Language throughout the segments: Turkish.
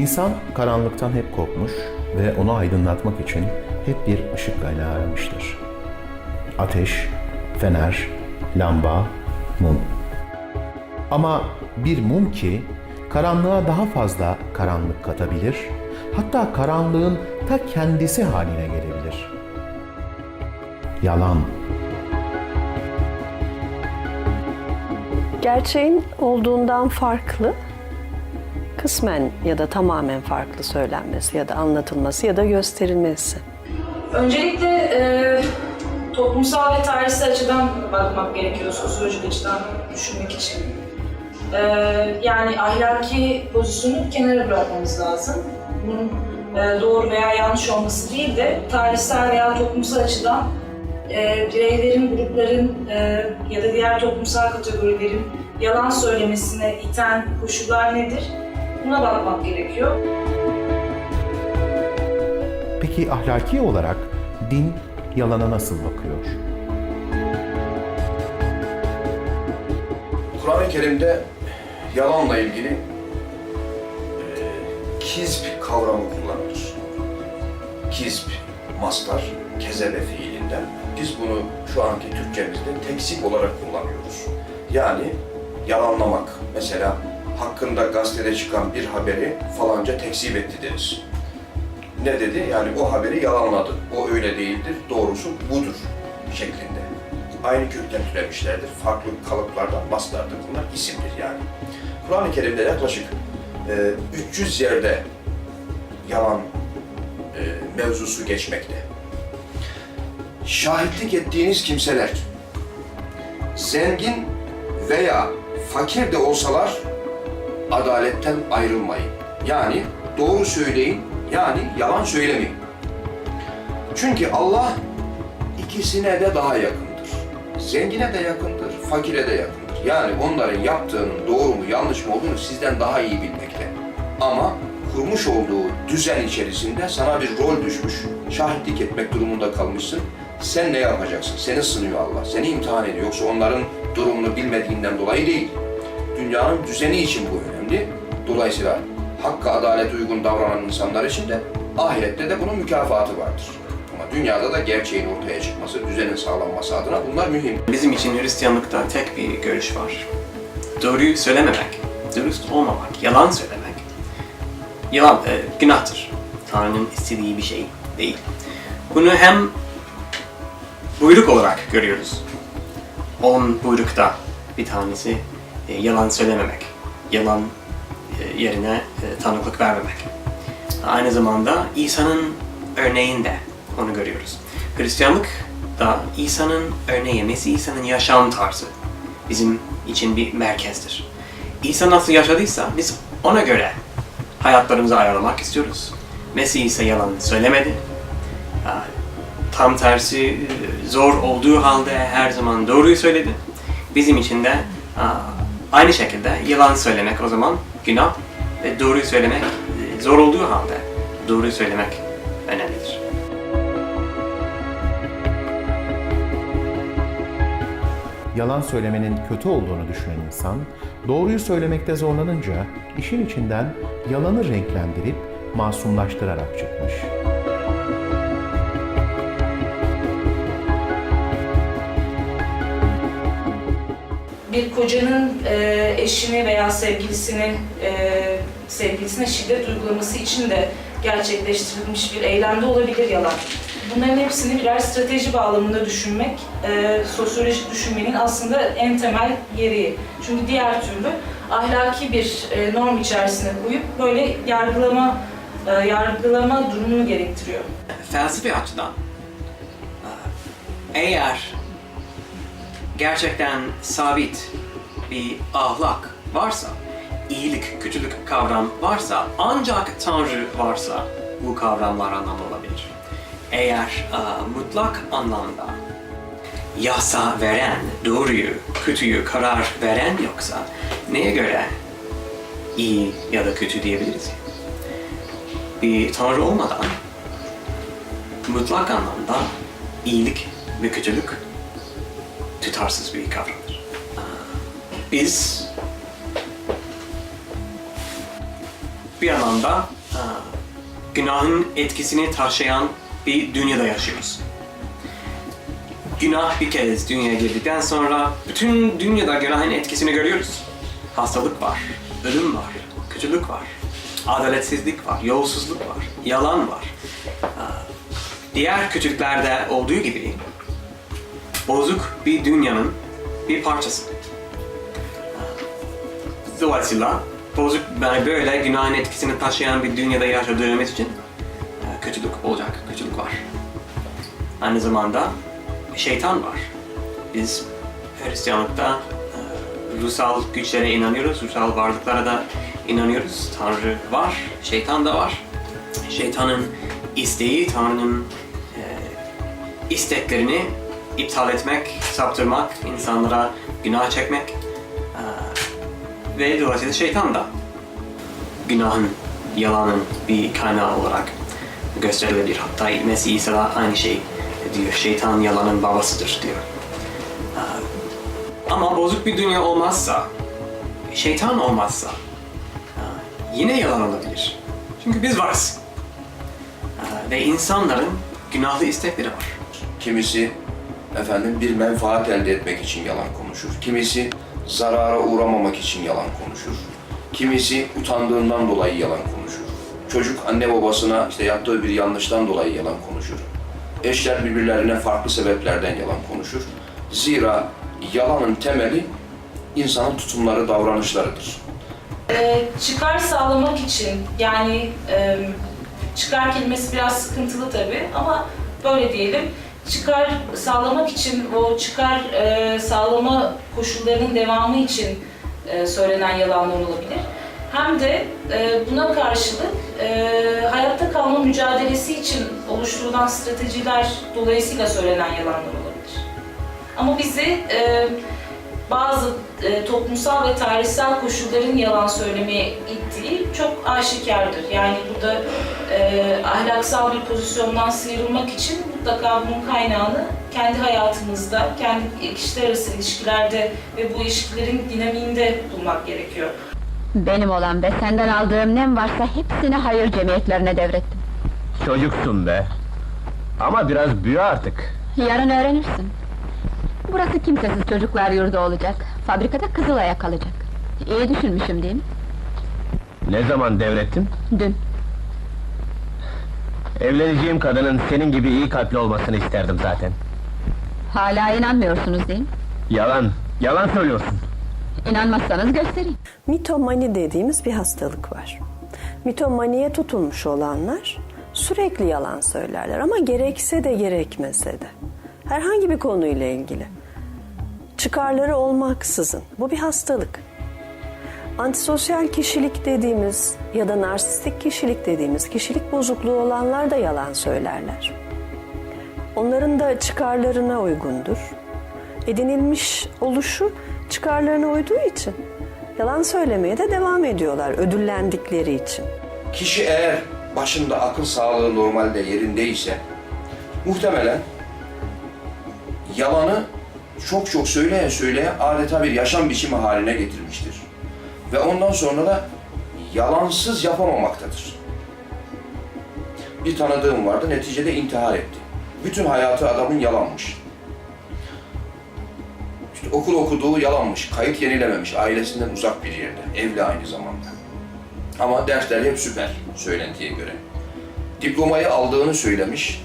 İnsan karanlıktan hep korkmuş ve onu aydınlatmak için hep bir ışık kaynağı aramıştır. Ateş, fener, lamba, mum. Ama bir mum ki karanlığa daha fazla karanlık katabilir, hatta karanlığın ta kendisi haline gelebilir. Yalan. Gerçeğin olduğundan farklı, kısmen ya da tamamen farklı söylenmesi ya da anlatılması ya da gösterilmesi. Öncelikle e, toplumsal ve tarihsel açıdan bakmak gerekiyor, sosyolojik açıdan düşünmek için. E, yani ahlaki pozisyonu kenara bırakmamız lazım. Bunun e, doğru veya yanlış olması değil de tarihsel veya toplumsal açıdan e, bireylerin, grupların e, ya da diğer toplumsal kategorilerin yalan söylemesine iten koşullar nedir? Buna bakmak gerekiyor. Peki ahlaki olarak din yalana nasıl bakıyor? Kur'an-ı Kerim'de yalanla ilgili e, kizb kavramı kullanılır. Kizb, mastar, kezebe fiilinden. Biz bunu şu anki Türkçemizde tekzip olarak kullanıyoruz. Yani yalanlamak. Mesela hakkında gazetede çıkan bir haberi falanca tekzip etti deriz. Ne dedi? Yani o haberi yalanladı. O öyle değildir, doğrusu budur şeklinde. Aynı kökten türemişlerdir. Farklı kalıplardan maslardır. Bunlar isimdir yani. Kur'an-ı Kerim'de yaklaşık e, 300 yerde yalan e, mevzusu geçmekte. Şahitlik ettiğiniz kimseler zengin veya fakir de olsalar adaletten ayrılmayın. Yani doğru söyleyin, yani yalan söylemeyin. Çünkü Allah ikisine de daha yakındır. Zengine de yakındır, fakire de yakındır. Yani onların yaptığının doğru mu yanlış mı olduğunu sizden daha iyi bilmekte. Ama kurmuş olduğu düzen içerisinde sana bir rol düşmüş, şahitlik etmek durumunda kalmışsın. Sen ne yapacaksın? Seni sınıyor Allah, seni imtihan ediyor. Yoksa onların durumunu bilmediğinden dolayı değil. Dünyanın düzeni için bu önemli. Dolayısıyla hakka adalet uygun davranan insanlar için de ahirette de bunun mükafatı vardır. Ama dünyada da gerçeğin ortaya çıkması, düzenin sağlanması adına bunlar mühim. Bizim için Hristiyanlıkta tek bir görüş var. Doğruyu söylememek, dürüst olmamak, yalan söylemek. Yalan e, günahtır. Tanrı'nın istediği bir şey değil. Bunu hem buyruk olarak görüyoruz. On buyrukta bir tanesi e, yalan söylememek. Yalan yerine e, tanıklık vermemek. Aynı zamanda İsa'nın örneğinde onu görüyoruz. Hristiyanlık da İsa'nın örneği, Mesih İsa'nın yaşam tarzı bizim için bir merkezdir. İsa nasıl yaşadıysa biz ona göre hayatlarımızı ayarlamak istiyoruz. Mesih ise yalan söylemedi. Tam tersi e, zor olduğu halde her zaman doğruyu söyledi. Bizim için de aynı şekilde yalan söylemek o zaman günah ve doğruyu söylemek e, zor olduğu halde doğruyu söylemek önemlidir. Yalan söylemenin kötü olduğunu düşünen insan, doğruyu söylemekte zorlanınca işin içinden yalanı renklendirip masumlaştırarak çıkmış. Bir kocanın e, eşini veya sevgilisini e, sevgilisine şiddet uygulaması için de gerçekleştirilmiş bir eylemde olabilir yalan. Bunların hepsini birer strateji bağlamında düşünmek, e, sosyolojik düşünmenin aslında en temel gereği. Çünkü diğer türlü ahlaki bir e, norm içerisine koyup böyle yargılama e, yargılama durumunu gerektiriyor. felsefi açıdan e, eğer gerçekten sabit bir ahlak varsa, iyilik, kötülük kavram varsa, ancak Tanrı varsa bu kavramlar anlamlı olabilir. Eğer e, mutlak anlamda yasa veren, doğruyu, kötüyü karar veren yoksa neye göre iyi ya da kötü diyebiliriz? Bir Tanrı olmadan mutlak anlamda iyilik ve kötülük tutarsız bir kavramdır. Biz bir anlamda e, günahın etkisini taşıyan bir dünyada yaşıyoruz. Günah bir kez dünyaya girdikten sonra bütün dünyada günahın etkisini görüyoruz. Hastalık var, ölüm var, kötülük var, adaletsizlik var, yolsuzluk var, yalan var. Ee, Diğer kötülüklerde olduğu gibi bozuk bir dünyanın bir parçası. Dolayısıyla bozuk, yani böyle günahın etkisini taşıyan bir dünyada yaşadığımız için e, kötülük olacak, kötülük var. Aynı zamanda şeytan var. Biz Hristiyanlıkta e, ruhsal güçlere inanıyoruz, ruhsal varlıklara da inanıyoruz. Tanrı var, şeytan da var. Şeytanın isteği, Tanrı'nın e, isteklerini iptal etmek, saptırmak, insanlara günah çekmek ve dolayısıyla şeytan da günahın, yalanın bir kaynağı olarak gösterilebilir. Hatta Mesih İsa da aynı şey diyor. Şeytan yalanın babasıdır diyor. Ama bozuk bir dünya olmazsa, şeytan olmazsa yine yalan olabilir. Çünkü biz varız. Ve insanların günahlı istekleri var. Kimisi efendim bir menfaat elde etmek için yalan konuşur. Kimisi zarara uğramamak için yalan konuşur. Kimisi utandığından dolayı yalan konuşur. Çocuk anne babasına işte yaptığı bir yanlıştan dolayı yalan konuşur. Eşler birbirlerine farklı sebeplerden yalan konuşur. Zira yalanın temeli insanın tutumları, davranışlarıdır. Ee, çıkar sağlamak için yani e, çıkar kelimesi biraz sıkıntılı tabii ama böyle diyelim çıkar sağlamak için o çıkar e, sağlama koşullarının devamı için e, söylenen yalanlar olabilir. Hem de e, buna karşılık e, hayatta kalma mücadelesi için oluşturulan stratejiler dolayısıyla söylenen yalanlar olabilir. Ama bizi e, bazı e, toplumsal ve tarihsel koşulların yalan söylemeye ittiği çok aşikardır. Yani burada e, ahlaksal bir pozisyondan sıyrılmak için mutlaka bunun kaynağını kendi hayatımızda, kendi kişiler arası ilişkilerde ve bu ilişkilerin dinamiğinde bulmak gerekiyor. Benim olan ve senden aldığım ne varsa hepsini hayır cemiyetlerine devrettim. Çocuksun be. Ama biraz büyü artık. Yarın öğrenirsin. Burası kimsesiz çocuklar yurdu olacak. Fabrikada Kızılay'a kalacak. İyi düşünmüşüm değil mi? Ne zaman devrettin? Dün. Evleneceğim kadının senin gibi iyi kalpli olmasını isterdim zaten. Hala inanmıyorsunuz değil mi? Yalan, yalan söylüyorsun. İnanmazsanız göstereyim. Mitomani dediğimiz bir hastalık var. Mitomaniye tutulmuş olanlar sürekli yalan söylerler ama gerekse de gerekmese de. Herhangi bir konuyla ilgili. Çıkarları olmaksızın. Bu bir hastalık. Antisosyal kişilik dediğimiz ya da narsistik kişilik dediğimiz kişilik bozukluğu olanlar da yalan söylerler. Onların da çıkarlarına uygundur. Edinilmiş oluşu çıkarlarına uyduğu için yalan söylemeye de devam ediyorlar ödüllendikleri için. Kişi eğer başında akıl sağlığı normalde yerindeyse muhtemelen yalanı çok çok söyleye söyleye adeta bir yaşam biçimi haline getirmiştir. Ve ondan sonra da yalansız yapamamaktadır. Bir tanıdığım vardı, neticede intihar etti. Bütün hayatı adamın yalanmış. İşte okul okuduğu yalanmış, kayıt yenilememiş, ailesinden uzak bir yerde, evli aynı zamanda. Ama dersler hep süper söylentiye göre. Diplomayı aldığını söylemiş.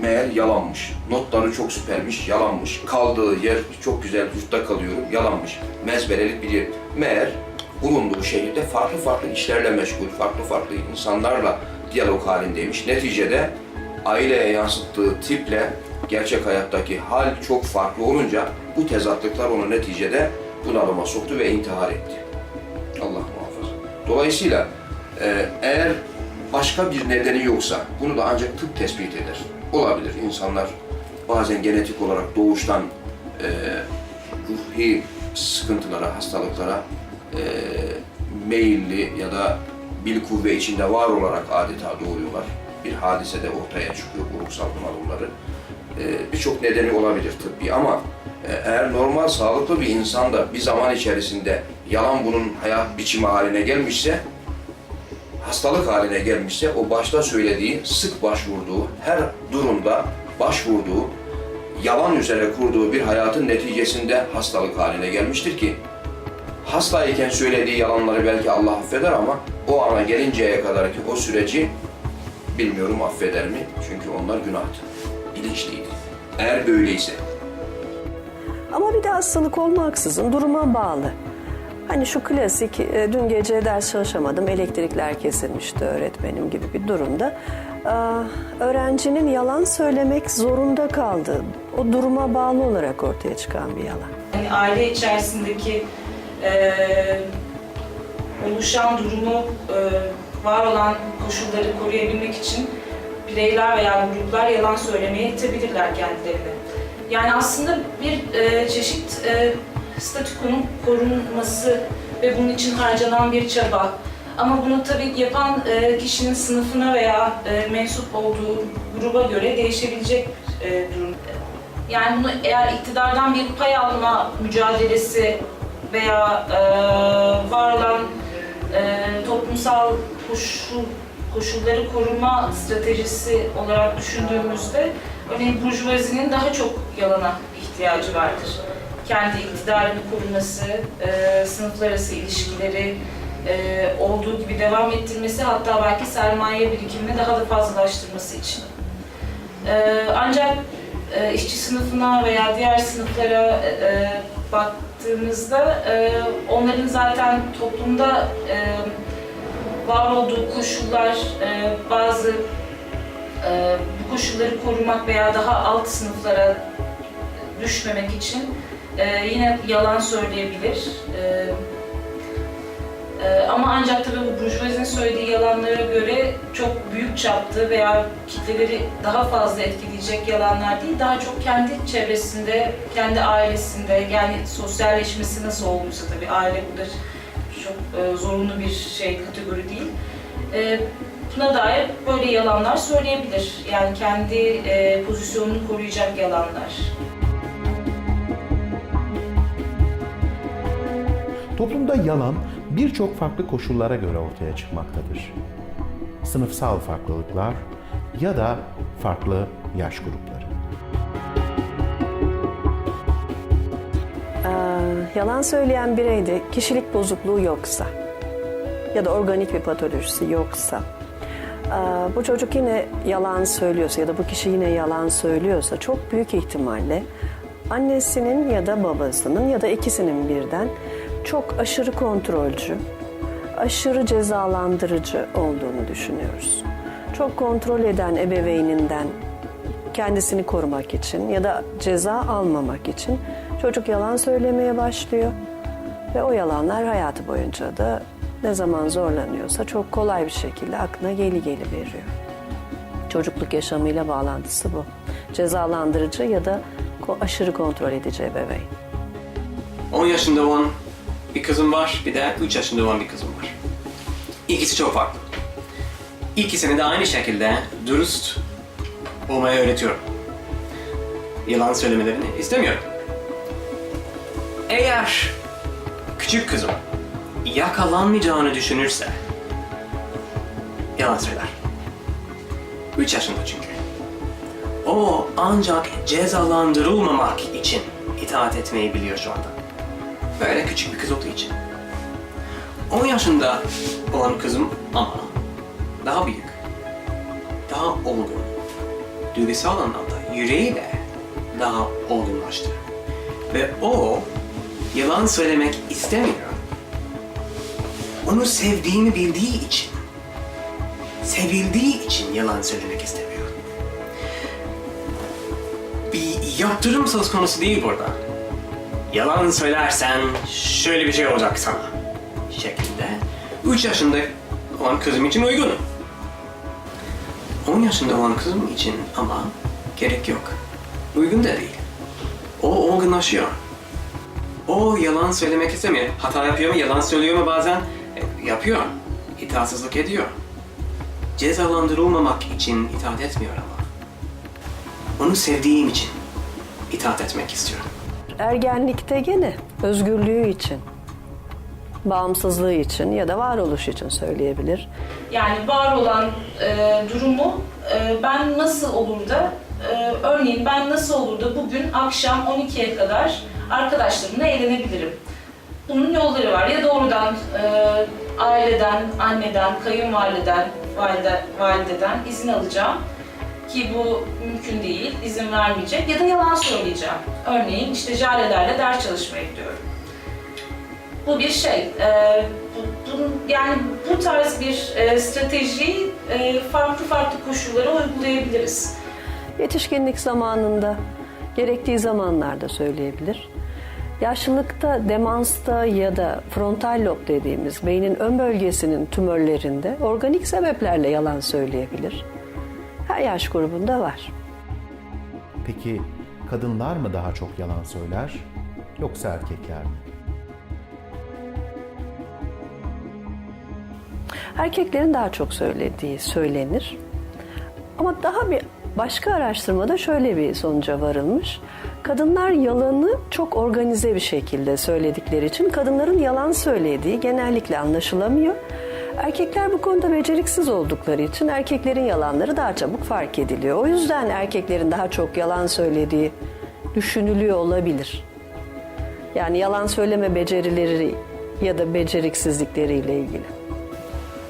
Meğer yalanmış. Notları çok süpermiş, yalanmış. Kaldığı yer çok güzel, yurtta kalıyorum, yalanmış. Mezberelik bir yer. Meğer bulunduğu şehirde farklı farklı işlerle meşgul, farklı farklı insanlarla diyalog halindeymiş. Neticede aileye yansıttığı tiple gerçek hayattaki hal çok farklı olunca bu tezatlıklar onu neticede bunalıma soktu ve intihar etti. Allah muhafaza. Dolayısıyla e, eğer başka bir nedeni yoksa bunu da ancak tıp tespit eder. Olabilir. İnsanlar bazen genetik olarak doğuştan e, ruhi sıkıntılara, hastalıklara e, meyilli ya da bil kuvve içinde var olarak adeta doğuyorlar. Bir hadise de ortaya çıkıyor bu ruhsal bunalımları. E, Birçok nedeni olabilir tıbbi ama e, eğer normal sağlıklı bir insan da bir zaman içerisinde yalan bunun hayat biçimi haline gelmişse hastalık haline gelmişse o başta söylediği, sık başvurduğu, her durumda başvurduğu, yalan üzere kurduğu bir hayatın neticesinde hastalık haline gelmiştir ki hastayken söylediği yalanları belki Allah affeder ama o ana gelinceye kadar ki o süreci bilmiyorum affeder mi? Çünkü onlar günahtı, bilinçliydi. Eğer böyleyse. Ama bir de hastalık olmaksızın duruma bağlı. Hani şu klasik e, dün gece ders çalışamadım elektrikler kesilmişti öğretmenim gibi bir durumda. Öğrencinin yalan söylemek zorunda kaldığı o duruma bağlı olarak ortaya çıkan bir yalan. Yani aile içerisindeki eee, oluşan durumu, eee, var olan koşulları koruyabilmek için bireyler veya gruplar yalan söylemeye itebilirler kendilerini. Yani aslında bir eee, çeşit eee statükonun korunması ve bunun için harcanan bir çaba. Ama bunu tabii yapan eee, kişinin sınıfına veya eee, mensup olduğu gruba göre değişebilecek eee, durum. Yani bunu eğer iktidardan bir pay alma mücadelesi veya e, var olan e, toplumsal koşul, koşulları koruma stratejisi olarak düşündüğümüzde örneğin burjuvazinin daha çok yalana ihtiyacı vardır. Kendi iktidarını koruması, e, sınıflar arası ilişkileri e, olduğu gibi devam ettirmesi hatta belki sermaye birikimini daha da fazlalaştırması için. Ee, ancak e, işçi sınıfına veya diğer sınıflara e, e, baktığımızda e, onların zaten toplumda e, var olduğu koşullar e, bazı e, bu koşulları korumak veya daha alt sınıflara düşmemek için e, yine yalan söyleyebilir. E, ee, ama ancak tabii bu burjuvazinin söylediği yalanlara göre çok büyük çaplı veya kitleleri daha fazla etkileyecek yalanlar değil, daha çok kendi çevresinde, kendi ailesinde, yani sosyalleşmesi nasıl olduysa tabii aile burada çok e, zorunlu bir şey, kategori değil. E, buna dair böyle yalanlar söyleyebilir. Yani kendi e, pozisyonunu koruyacak yalanlar. Toplumda yalan birçok farklı koşullara göre ortaya çıkmaktadır. Sınıfsal farklılıklar ya da farklı yaş grupları. Ee, yalan söyleyen bireyde kişilik bozukluğu yoksa ya da organik bir patolojisi yoksa ee, bu çocuk yine yalan söylüyorsa ya da bu kişi yine yalan söylüyorsa çok büyük ihtimalle annesinin ya da babasının ya da ikisinin birden çok aşırı kontrolcü, aşırı cezalandırıcı olduğunu düşünüyoruz. Çok kontrol eden ebeveyninden kendisini korumak için ya da ceza almamak için çocuk yalan söylemeye başlıyor. Ve o yalanlar hayatı boyunca da ne zaman zorlanıyorsa çok kolay bir şekilde aklına geli geli veriyor. Çocukluk yaşamıyla bağlantısı bu. Cezalandırıcı ya da aşırı kontrol edici ebeveyn. 10 yaşında olan bir kızım var, bir de 3 yaşında olan bir kızım var. İkisi çok farklı. İkisini de aynı şekilde dürüst olmayı öğretiyorum. Yalan söylemelerini istemiyorum. Eğer küçük kızım yakalanmayacağını düşünürse yalan söyler. 3 yaşında çünkü. O ancak cezalandırılmamak için itaat etmeyi biliyor şu anda. Böyle küçük bir kız olduğu için. 10 yaşında olan kızım ama daha büyük, daha olgun, duygusal anlamda yüreğiyle daha olgunlaştı. Ve o yalan söylemek istemiyor. Onu sevdiğini bildiği için, sevildiği için yalan söylemek istemiyor. Bir yaptırım söz konusu değil burada. Yalan söylersen şöyle bir şey olacak sana şeklinde. 3 yaşında olan kızım için uygun. 10 yaşında olan kızım için ama gerek yok. Uygun da değil. O olgunlaşıyor. O yalan söylemek istemiyor. Hata yapıyor mu, yalan söylüyor mu bazen? E, yapıyor. İtaatsızlık ediyor. Cezalandırılmamak için itaat etmiyor ama. Onu sevdiğim için itaat etmek istiyorum. Ergenlikte gene özgürlüğü için Bağımsızlığı için ya da varoluş için söyleyebilir. Yani var olan e, durumu e, ben nasıl olur da e, örneğin ben nasıl olur da bugün akşam 12'ye kadar arkadaşlarımla eğlenebilirim. Bunun yolları var. Ya doğrudan e, aileden, anneden, kayınvalideden, valide, valideden izin alacağım ki bu mümkün değil, izin vermeyecek ya da yalan söyleyeceğim. Örneğin işte jalelerle ders çalışmaya gidiyorum. Bu bir şey. Ee, bu- bunun- yani bu tarz bir e, stratejiyi e, farklı farklı koşullara uygulayabiliriz. Yetişkinlik zamanında, gerektiği zamanlarda söyleyebilir. Yaşlılıkta, demansta ya da frontal lob dediğimiz beynin ön bölgesinin tümörlerinde organik sebeplerle yalan söyleyebilir. Her yaş grubunda var. Peki kadınlar mı daha çok yalan söyler yoksa erkekler mi? Erkeklerin daha çok söylediği söylenir. Ama daha bir başka araştırmada şöyle bir sonuca varılmış. Kadınlar yalanı çok organize bir şekilde söyledikleri için kadınların yalan söylediği genellikle anlaşılamıyor. Erkekler bu konuda beceriksiz oldukları için erkeklerin yalanları daha çabuk fark ediliyor. O yüzden erkeklerin daha çok yalan söylediği düşünülüyor olabilir. Yani yalan söyleme becerileri ya da beceriksizlikleriyle ilgili.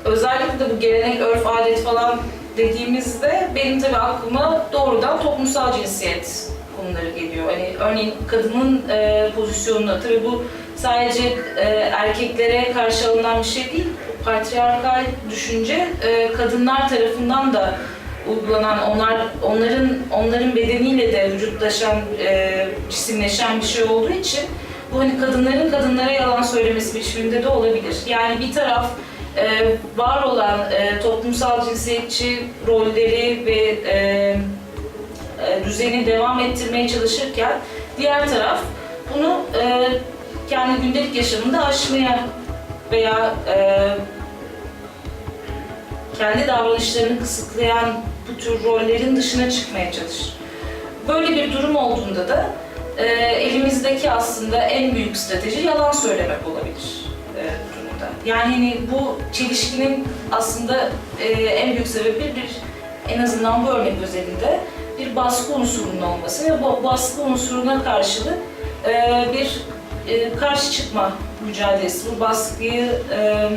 Özellikle de bu gelenek, örf, adet falan dediğimizde benim tabii aklıma doğrudan toplumsal cinsiyet konuları geliyor. Hani örneğin kadının e, pozisyonunu, tabii bu sadece e, erkeklere karşı alınan bir şey değil. Patriarkal düşünce e, kadınlar tarafından da uygulanan, onlar onların onların bedeniyle de vücutlaşan, e, cisimleşen bir şey olduğu için bu hani kadınların kadınlara yalan söylemesi biçiminde de olabilir. Yani bir taraf e, var olan e, toplumsal cinsiyetçi rolleri ve e, e, düzeni devam ettirmeye çalışırken diğer taraf bunu e, kendi gündelik yaşamında aşmaya veya e, kendi davranışlarını kısıtlayan bu tür rollerin dışına çıkmaya çalışır. Böyle bir durum olduğunda da e, elimizdeki aslında en büyük strateji yalan söylemek olabilir e, durumda. Yani hani bu çelişkinin aslında e, en büyük sebebi bir en azından bu örnek özelinde bir baskı unsurunun olması ve bu baskı unsuruna karşılık e, bir e, karşı çıkma mücadelesi, bu baskıyı e,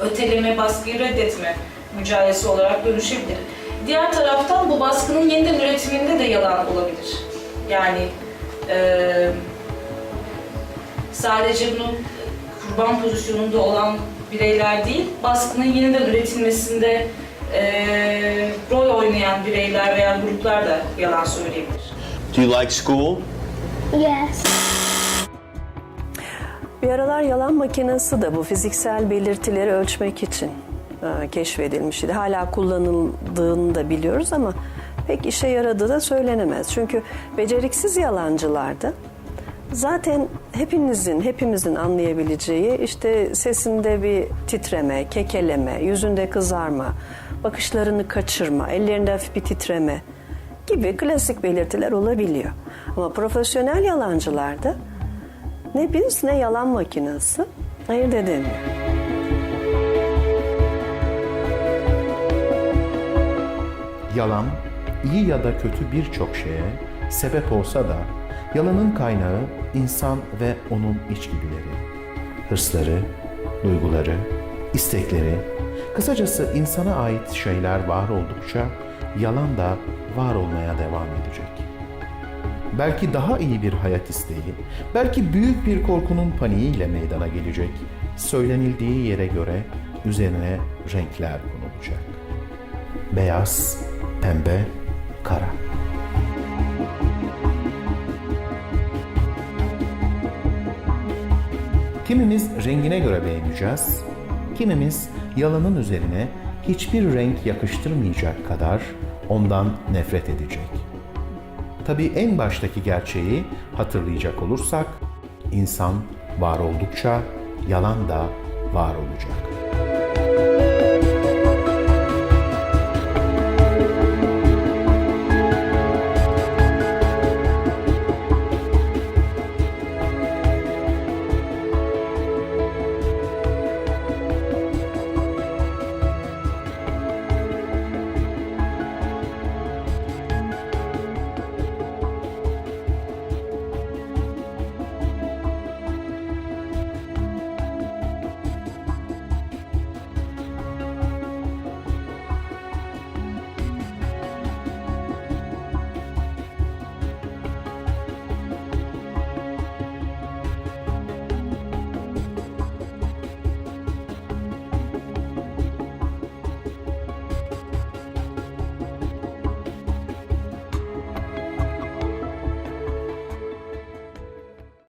öteleme, baskıyı reddetme mücadelesi olarak dönüşebilir. Diğer taraftan bu baskının yeniden üretiminde de yalan olabilir. Yani e, sadece bunu kurban pozisyonunda olan bireyler değil, baskının yeniden üretilmesinde e, rol oynayan bireyler veya gruplar da yalan söyleyebilir. Do you like school? Yes. Bir aralar yalan makinesi de bu fiziksel belirtileri ölçmek için e, keşfedilmişti. Hala kullanıldığını da biliyoruz ama pek işe yaradığı da söylenemez. Çünkü beceriksiz yalancılarda zaten hepinizin, hepimizin anlayabileceği işte sesinde bir titreme, kekeleme, yüzünde kızarma, bakışlarını kaçırma, ellerinde hafif bir titreme gibi klasik belirtiler olabiliyor. Ama profesyonel yalancılarda ne biz ne yalan makinesi ayırt edemiyor. Yalan, iyi ya da kötü birçok şeye sebep olsa da yalanın kaynağı insan ve onun içgüdüleri, hırsları, duyguları, istekleri, kısacası insana ait şeyler var oldukça yalan da var olmaya devam edecek. Belki daha iyi bir hayat isteği, belki büyük bir korkunun paniğiyle meydana gelecek. Söylenildiği yere göre üzerine renkler konulacak. Beyaz, pembe, kara. Kimimiz rengine göre beğeneceğiz, kimimiz yalanın üzerine hiçbir renk yakıştırmayacak kadar ondan nefret edecek. Tabii en baştaki gerçeği hatırlayacak olursak, insan var oldukça yalan da var olacak.